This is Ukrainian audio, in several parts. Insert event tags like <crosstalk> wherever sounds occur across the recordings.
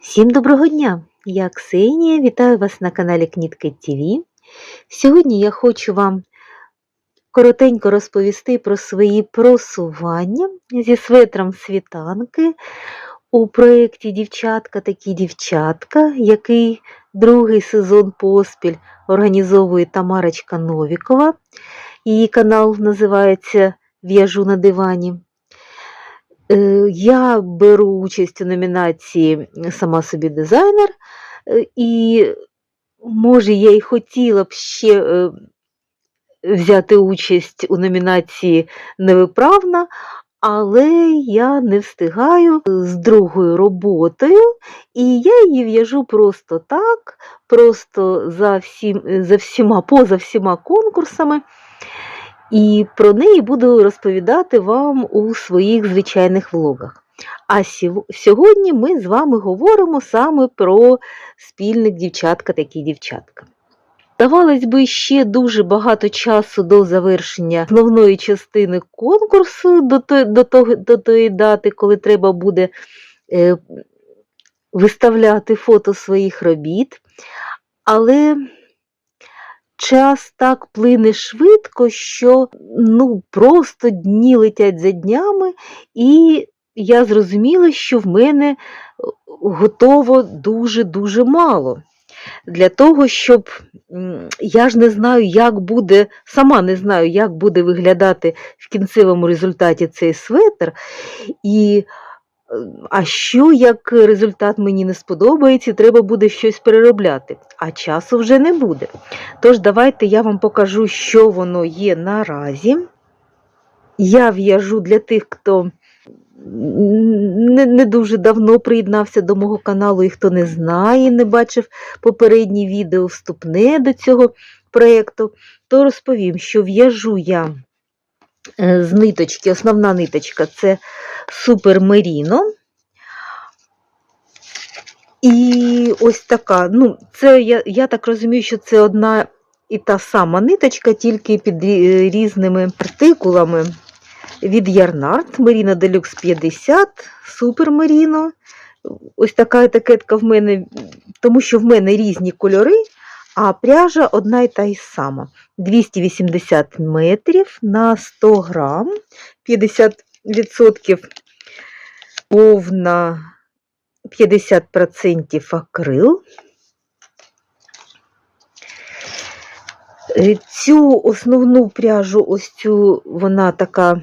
Всім доброго дня! Я Ксенія, вітаю вас на каналі Кнітки ТВ. Сьогодні я хочу вам коротенько розповісти про свої просування зі светром світанки у проєкті Дівчатка такі дівчатка, який другий сезон поспіль організовує Тамарочка Новікова. Її канал називається В'яжу на дивані. Е, Я беру участь у номінації Сама собі дизайнер, і, може, я й хотіла б ще взяти участь у номінації Невиправна, але я не встигаю з другою роботою, і я її в'яжу просто так, просто за, всім, за всіма, поза всіма конкурсами. І про неї буду розповідати вам у своїх звичайних влогах. А сьогодні ми з вами говоримо саме про спільник дівчатка такі дівчатка. Здавалось би, ще дуже багато часу до завершення основної частини конкурсу, до, того, до тої дати, коли треба буде е, виставляти фото своїх робіт. Але час так плине швидко, що ну, просто дні летять за днями, і я зрозуміла, що в мене е, готово дуже-дуже мало. Для того, щоб я ж не знаю, як буде, сама не знаю, як буде виглядати в кінцевому результаті цей светр. І, а що, як результат мені не сподобається, треба буде щось переробляти, а часу вже не буде. Тож, давайте я вам покажу, що воно є наразі. Я в'яжу для тих, хто не, не дуже давно приєднався до мого каналу і хто не знає, не бачив попередні відео вступне до цього проєкту, то розповім, що в'яжу я е, з ниточки, основна ниточка це Супер Меріно. І ось така, ну, це я, я так розумію, що це одна і та сама ниточка, тільки під різними артикулами від Ярнард, Merino Deluxe 50, Супер Merino. Ось така етикетка в мене, тому що в мене різні кольори, а пряжа одна і та й сама. 280 метрів на 100 грам, 50% повна 50% акрил. Е, Цю основну пряжу, ось цю, вона така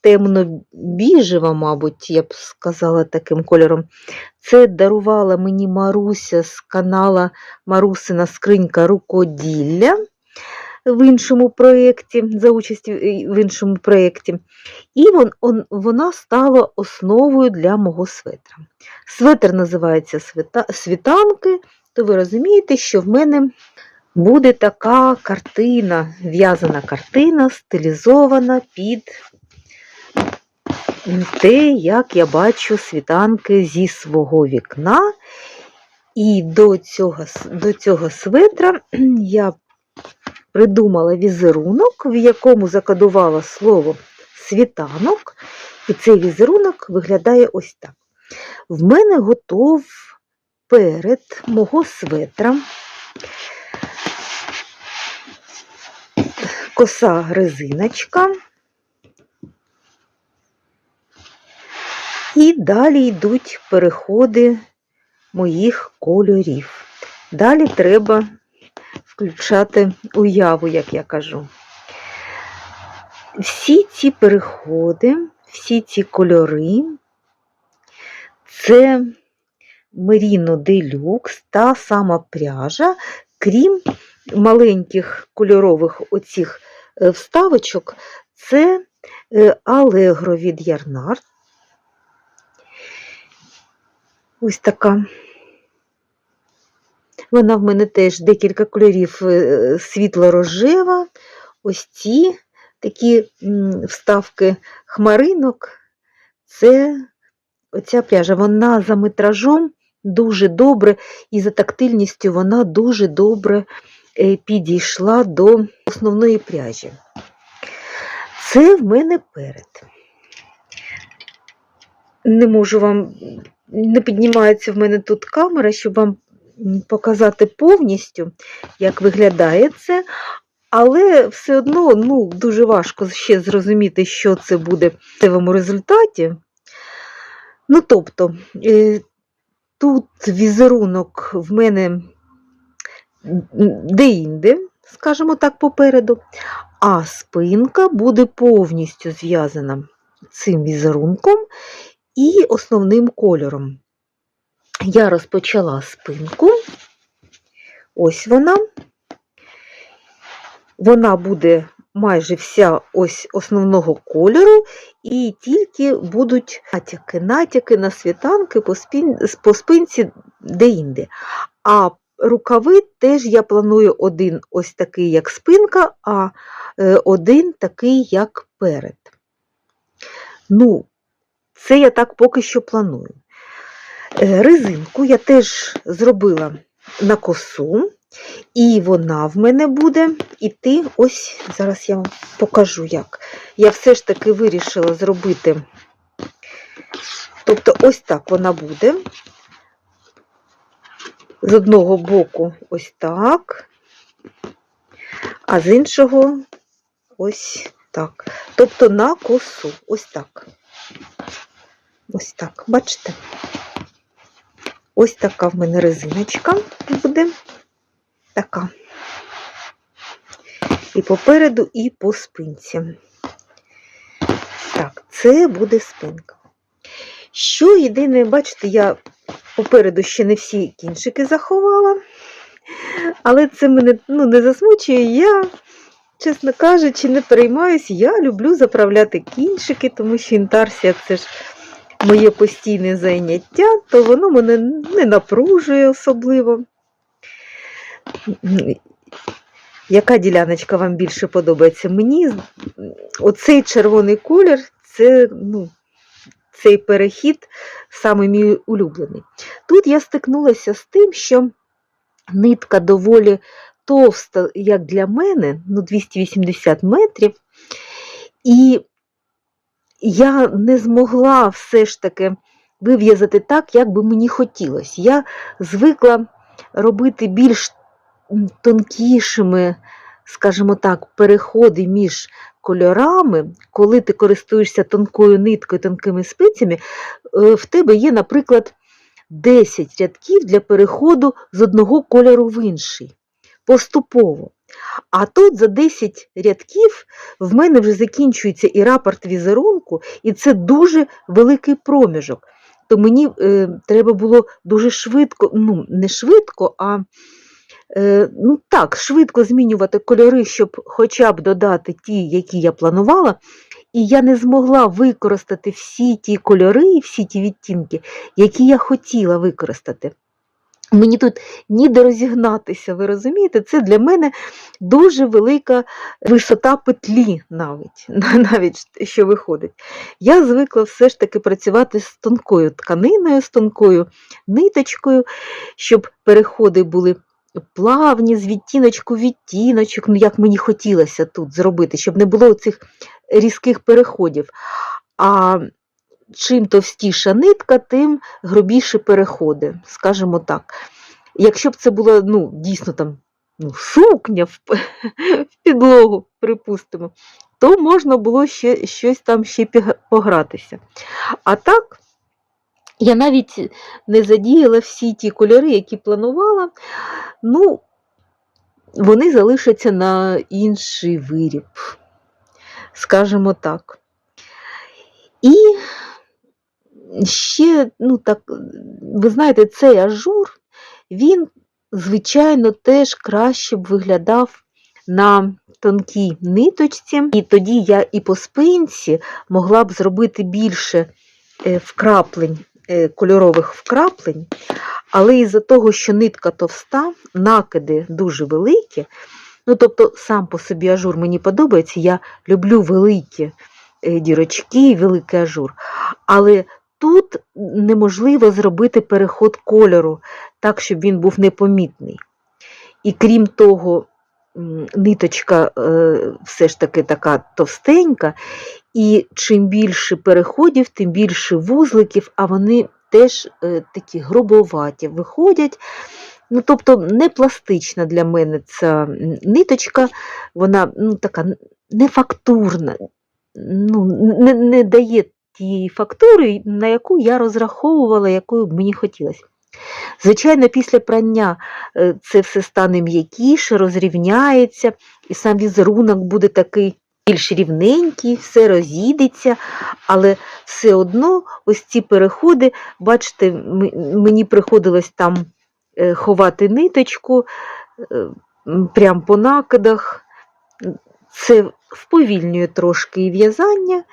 темно-біжева, мабуть, я б сказала таким кольором. Це дарувала мені Маруся з канала Марусина скринька рукоділля в іншому проєкті, за участю е, в іншому проєкті. І вон, он, вона стала основою для мого светра. Светр називається «Світа- світанки, то ви розумієте, що в мене буде така картина, в'язана картина, стилізована під те, як я бачу світанки зі свого вікна. І до цього, до цього светра я придумала візерунок, в якому закодувала слово світанок, і цей візерунок виглядає ось так. В мене готов перед мого светра коса резиночка. І далі йдуть переходи моїх кольорів. Далі треба включати уяву, як я кажу. Всі ці переходи, всі ці кольори це Merino Deluxe, та сама пряжа, крім маленьких кольорових оцих е, вставочок, це Allegro від Ярнард. Ось така. Вона в мене теж декілька кольорів е, світло-рожева. Ось ці такі вставки хмаринок. Це оця пряжа. Вона за метражом дуже добре і за тактильністю вона дуже добре е, підійшла до основної пряжі. Це в мене перед. Не можу вам не піднімається в мене тут камера, щоб вам показати повністю, як виглядає це. Але все одно ну, дуже важко ще зрозуміти, що це буде в кінцевому результаті. Ну, тобто, е, тут візерунок в мене де-інде, скажімо так, попереду, а спинка буде повністю зв'язана цим візерунком і основним кольором. Я розпочала спинку. Ось вона. Вона буде майже вся ось основного кольору, і тільки будуть натяки, натяки на світанки по, спін, по спинці де-інде. А рукави теж я планую один ось такий, як спинка, а е, один такий, як перед. Ну, це я так поки що планую. Е, Резинку я теж зробила на косу, і вона в мене буде іти, ось зараз я вам покажу як. Я все ж таки вирішила зробити, тобто ось так вона буде. З одного боку ось так, а з іншого ось так. Тобто на косу, ось так. Ось так, бачите? Ось така в мене резиночка буде. Така. І попереду, і по спинці. Так, це буде спинка. Що єдине, бачите, я попереду ще не всі кінчики заховала, але це мене ну, не засмучує. Я, чесно кажучи, не переймаюсь. Я люблю заправляти кінчики, тому що інтарсія це ж моє постійне заняття, то воно мене не напружує особливо. Яка діляночка вам більше подобається? Мені оцей червоний колір це ну, цей перехід саме мій улюблений. Тут я стикнулася з тим, що нитка доволі товста, як для мене, ну 280 метрів, і я не змогла все ж таки вив'язати так, як би мені хотілося. Я звикла робити більш тонкішими, скажімо так, переходи між кольорами, коли ти користуєшся тонкою ниткою, тонкими спицями, е, в тебе є, наприклад, 10 рядків для переходу з одного кольору в інший. Поступово. А тут за 10 рядків в мене вже закінчується і рапорт візерунку, і це дуже великий проміжок. То мені е, треба було дуже швидко, ну, не швидко, а е, ну так, швидко змінювати кольори, щоб хоча б додати ті, які я планувала. І я не змогла використати всі ті кольори і всі ті відтінки, які я хотіла використати. Мені тут ніде розігнатися, ви розумієте? Це для мене дуже велика висота петлі, навіть, <laughs> навіть що виходить. Я звикла все ж таки працювати з тонкою тканиною, з тонкою ниточкою, щоб переходи були плавні, з відтіночку відтіночок, ну як мені хотілося тут зробити, щоб не було цих різких переходів. А чим товстіша нитка, тим грубіші переходи, скажімо так. Якщо б це була ну, дійсно там ну, сукня в, <laughs> в підлогу, припустимо, то можна було ще щось там ще погратися. А так, я навіть не задіяла всі ті кольори, які планувала, ну, вони залишаться на інший виріб, скажімо так. І ще, ну так, ви знаєте, цей ажур, він, звичайно, теж краще б виглядав на тонкій ниточці, і тоді я і по спинці могла б зробити більше е, вкраплень, е, кольорових вкраплень, але із-за того, що нитка товста, накиди дуже великі, ну, тобто сам по собі ажур мені подобається, я люблю великі е, дірочки, великий ажур. Але тут неможливо зробити переход кольору так, щоб він був непомітний. І крім того, ниточка е, все ж таки така товстенька, і чим більше переходів, тим більше вузликів, а вони теж е, такі грубоваті виходять. Ну, тобто не пластична для мене ця ниточка, вона ну, така не фактурна, ну, не, не дає тієї фактури, на яку я розраховувала, якою б мені хотілося. Звичайно, після прання е, це все стане м'якіше, розрівняється, і сам візерунок буде такий більш рівненький, все розійдеться, але все одно ось ці переходи, бачите, мені приходилось там е, ховати ниточку е, прямо по накидах. Це вповільнює трошки і в'язання,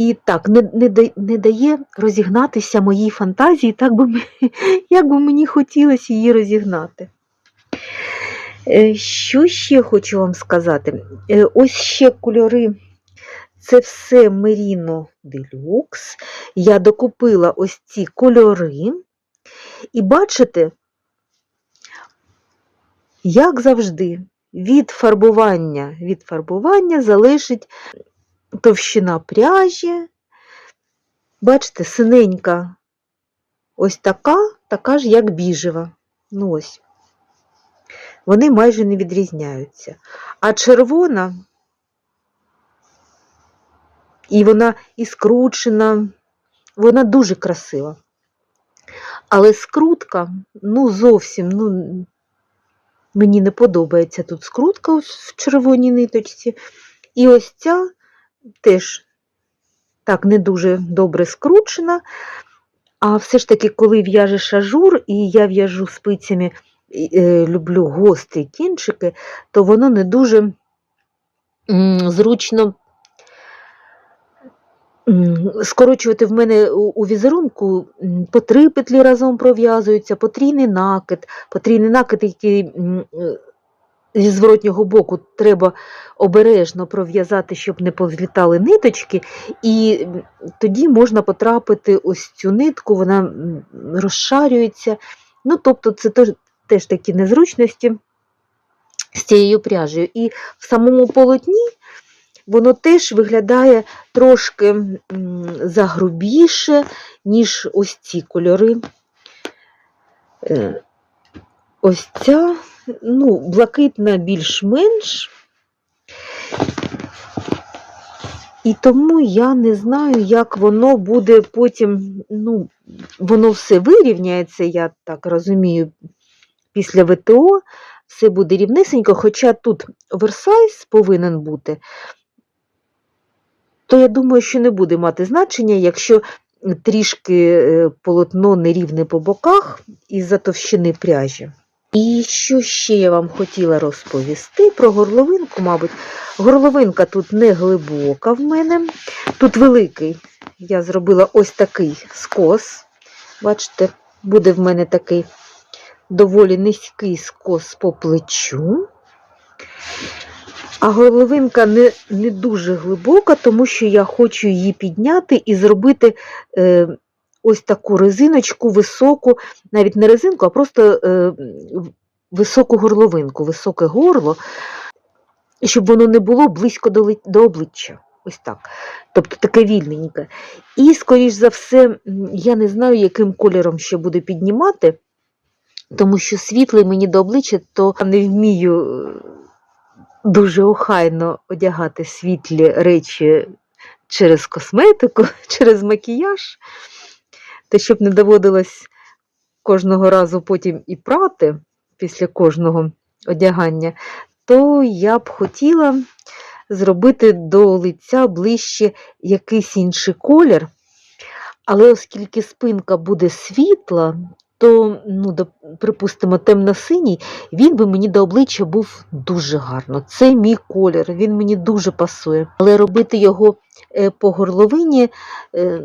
і так не, не, не дає розігнатися моїй фантазії, так би, <laughs> як би мені хотілося її розігнати. Е, Що ще хочу вам сказати? Е, Ось ще кольори. Це все Merino Deluxe. Я докупила ось ці кольори. І бачите, як завжди, від фарбування, від фарбування залежить товщина пряжі. Бачите, синенька ось така, така ж, як біжева. Ну ось. Вони майже не відрізняються. А червона, і вона і скручена, вона дуже красива. Але скрутка, ну, зовсім, ну, мені не подобається тут скрутка в червоній ниточці. І ось ця теж так не дуже добре скручена. А все ж таки, коли в'яжеш ажур, і я в'яжу спицями, е, люблю гострі кінчики, то воно не дуже зручно скорочувати в мене у, візерунку по три петлі разом пров'язуються, потрійний накид, потрійний накид, який зі зворотнього боку треба обережно пров'язати, щоб не позлітали ниточки, і тоді можна потрапити ось цю нитку, вона розшарюється. Ну, тобто, це теж, теж такі незручності з цією пряжею. І в самому полотні воно теж виглядає трошки загрубіше, ніж ось ці кольори. Ось ця, ну, блакитна більш-менш. І тому я не знаю, як воно буде потім, ну, воно все вирівняється, я так розумію, після ВТО все буде рівнесенько, хоча тут оверсайз повинен бути, то я думаю, що не буде мати значення, якщо трішки е, полотно нерівне по боках із-за товщини пряжі. І що ще я вам хотіла розповісти про горловинку, мабуть. Горловинка тут не глибока в мене. Тут великий. Я зробила ось такий скос. Бачите, буде в мене такий доволі низький скос по плечу. А горловинка не, не дуже глибока, тому що я хочу її підняти і зробити е, ось таку резиночку високу, навіть не резинку, а просто е, високу горловинку, високе горло, щоб воно не було близько до, до обличчя. Ось так. Тобто таке вільненьке. І, скоріш за все, я не знаю, яким кольором ще буду піднімати, тому що світлий мені до обличчя, то не вмію е, дуже охайно одягати світлі речі через косметику, <laughs> через макіяж, то щоб не доводилось кожного разу потім і прати після кожного одягання, то я б хотіла зробити до лиця ближче якийсь інший колір. Але оскільки спинка буде світла, то, ну, припустимо, темно-синій, він би мені до обличчя був дуже гарно. Це мій колір, він мені дуже пасує. Але робити його е, по горловині е,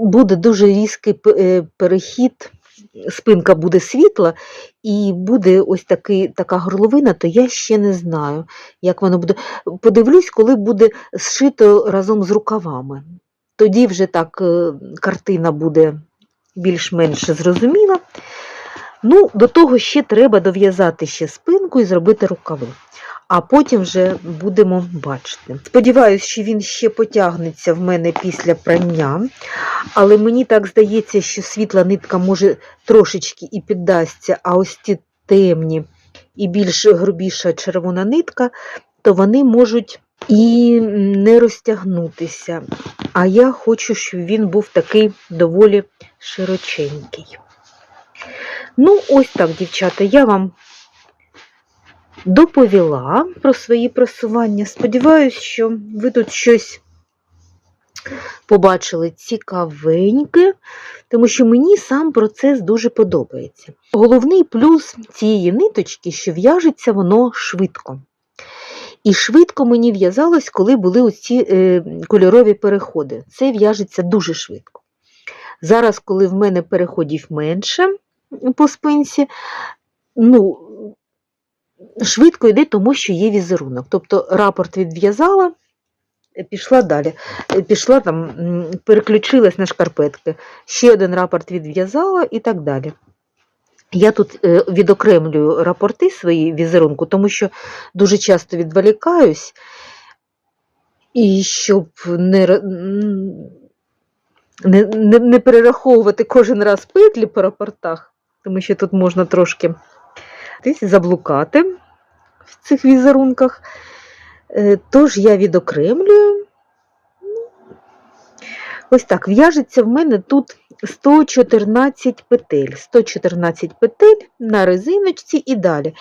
буде дуже різкий е, перехід. Спинка буде світла і буде ось такий, така горловина, то я ще не знаю, як воно буде. Подивлюсь, коли буде зшито разом з рукавами. Тоді вже так е, картина буде більш-менш зрозуміла. Ну, до того ще треба дов'язати ще спинку і зробити рукави. а потім вже будемо бачити. Сподіваюсь, що він ще потягнеться в мене після прання, але мені так здається, що світла нитка може трошечки і піддасться, а ось ті темні і більш грубіша червона нитка, то вони можуть і не розтягнутися. А я хочу, щоб він був такий доволі широченький. Ну, ось так, дівчата, я вам доповіла про свої просування. Сподіваюсь, що ви тут щось побачили цікавеньке, тому що мені сам процес дуже подобається. Головний плюс цієї ниточки, що в'яжеться воно швидко. І швидко мені в'язалось, коли були оці е, кольорові переходи. Це в'яжеться дуже швидко. Зараз, коли в мене переходів менше по спинці, ну, швидко йде, тому що є візерунок. Тобто рапорт відв'язала, пішла далі. Пішла там, переключилась на шкарпетки. Ще один рапорт відв'язала і так далі. Я тут е, відокремлюю рапорти свої візерунку, тому що дуже часто відволікаюсь, і щоб не, не, не, не перераховувати кожен раз петлі по рапортах, тому що тут можна трошки десь заблукати в цих візерунках. Е, Тож я відокремлюю. Ну, Ось так, в'яжеться в мене тут 114 петель. 114 петель на резиночці і далі.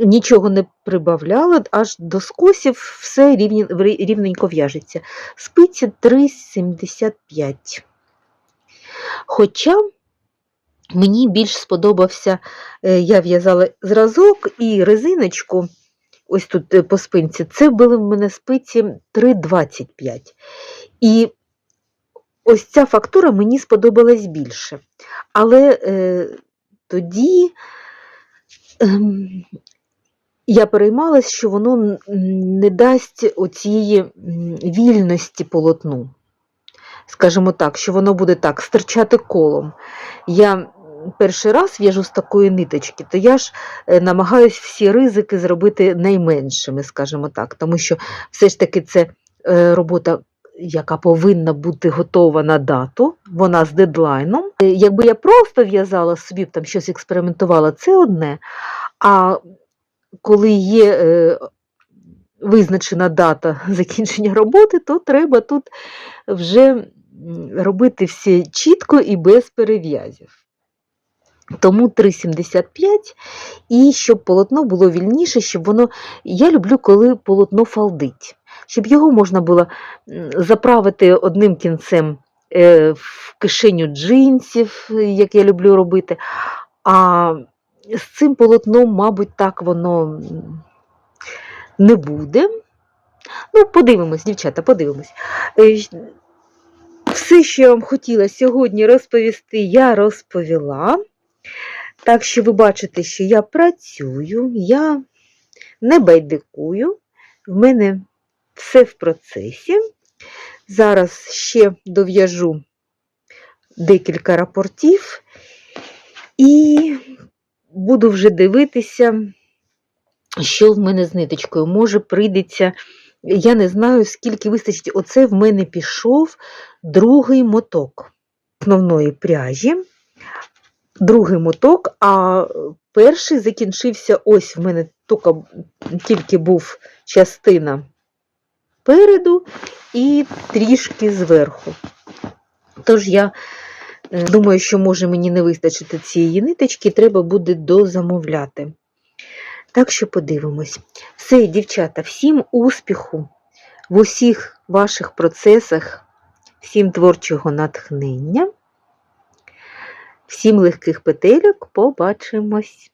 Нічого не прибавляла, аж до скосів все рівненько в'яжеться. Спиці 3,75. Хоча мені більш сподобався, е, я в'язала зразок і резиночку, ось тут е, по спинці, це були в мене спиці 3,25. І ось ця фактура мені сподобалась більше. Але е, тоді ем, я переймалась, що воно не дасть оцієї вільності полотну. Скажімо так, що воно буде так стирчати колом. Я перший раз в'яжу з такої ниточки, то я ж е, намагаюсь всі ризики зробити найменшими, скажімо так, тому що все ж таки це е, робота, яка повинна бути готова на дату, вона з дедлайном. Е, Якби я просто в'язала собі там щось експериментувала, це одне. А коли є е, визначена дата <laughs> закінчення роботи, то треба тут вже робити все чітко і без перев'язів. Тому 3,75 і щоб полотно було вільніше, щоб воно. Я люблю, коли полотно фалдить, щоб його можна було заправити одним кінцем е, в кишеню джинсів, як я люблю робити. А з цим полотном, мабуть, так воно не буде. Ну, подивимось, дівчата, подивимось. Е, Все, що я вам хотіла сьогодні розповісти, я розповіла. Так що ви бачите, що я працюю, я не байдикую, в мене все в процесі. Зараз ще дов'яжу декілька рапортів і буду вже дивитися, що в мене з ниточкою. Може, прийдеться, я не знаю, скільки вистачить. Оце в мене пішов другий моток основної пряжі. Другий моток, а перший закінчився ось в мене тільки, тільки був частина переду і трішки зверху. Тож я е, думаю, що може мені не вистачити цієї ниточки, треба буде дозамовляти. Так що подивимось. Все, дівчата, всім успіху в усіх ваших процесах, всім творчого натхнення, всім легких петельок, побачимось!